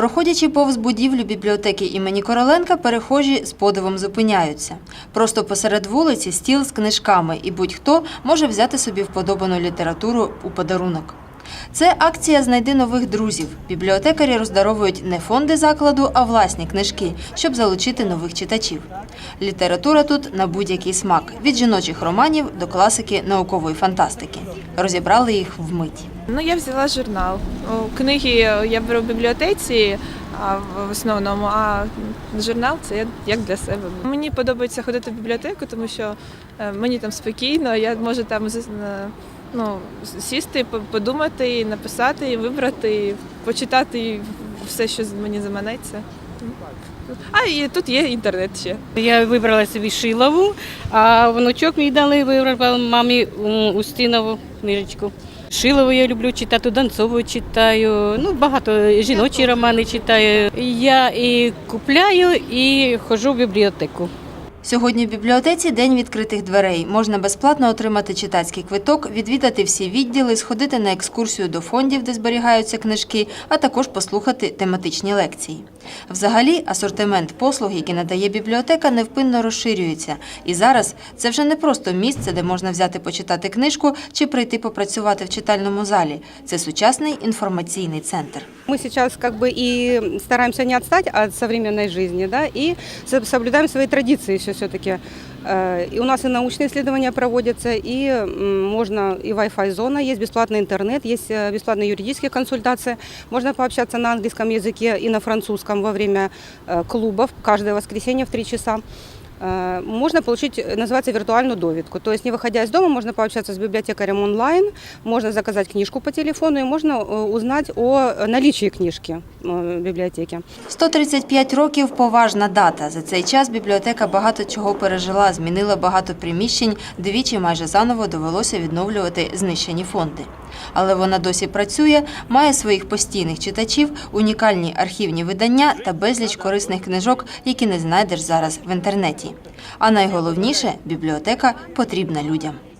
Проходячи повз будівлю бібліотеки імені Короленка, перехожі з подивом зупиняються. Просто посеред вулиці стіл з книжками, і будь-хто може взяти собі вподобану літературу у подарунок. Це акція Знайди нових друзів. Бібліотекарі роздаровують не фонди закладу, а власні книжки, щоб залучити нових читачів. Література тут на будь-який смак від жіночих романів до класики наукової фантастики. Розібрали їх вмить. Ну, я взяла журнал. Книги я беру в бібліотеці в основному, а журнал це як для себе. Мені подобається ходити в бібліотеку, тому що е, мені там спокійно, я можу там е, ну, сісти, подумати, і написати, і вибрати, і почитати все, що мені заманеться. А і тут є інтернет ще. Я вибрала собі Шилову, а внучок мій дали вибрав мамі Устинову книжечку. Шилову я люблю читати, Донцову читаю, ну багато жіночі романи читаю. Я і купляю, і ходжу в бібліотеку. Сьогодні в бібліотеці день відкритих дверей. Можна безплатно отримати читацький квиток, відвідати всі відділи, сходити на екскурсію до фондів, де зберігаються книжки, а також послухати тематичні лекції. Взагалі, асортимент послуг, які надає бібліотека, невпинно розширюється. І зараз це вже не просто місце, де можна взяти почитати книжку чи прийти попрацювати в читальному залі. Це сучасний інформаційний центр. Мы сейчас как бы и стараемся не отстать от современной жизни, да, и со- соблюдаем свои традиции еще все-таки. И у нас и научные исследования проводятся, и м, можно, и Wi-Fi зона, есть бесплатный интернет, есть э, бесплатные юридические консультации, можно пообщаться на английском языке и на французском во время э, клубов, каждое воскресенье в 3 часа. Э, Можно получить, э, называется, виртуальную довідку. То есть, не выходя из дома, можно пообщаться с библиотекарем онлайн, можно заказать книжку по телефону и можно э, узнать о наличии книжки э, в библиотеке. 135 років – поважна дата. За цей час бібліотека багато чого пережила, змінила багато приміщень, двічі майже заново довелося відновлювати знищені фонди. Але вона досі працює, має своїх постійних читачів, унікальні архівні видання та безліч корисних книжок, які не знайдеш зараз в інтернеті. А найголовніше – бібліотека потрібна людям.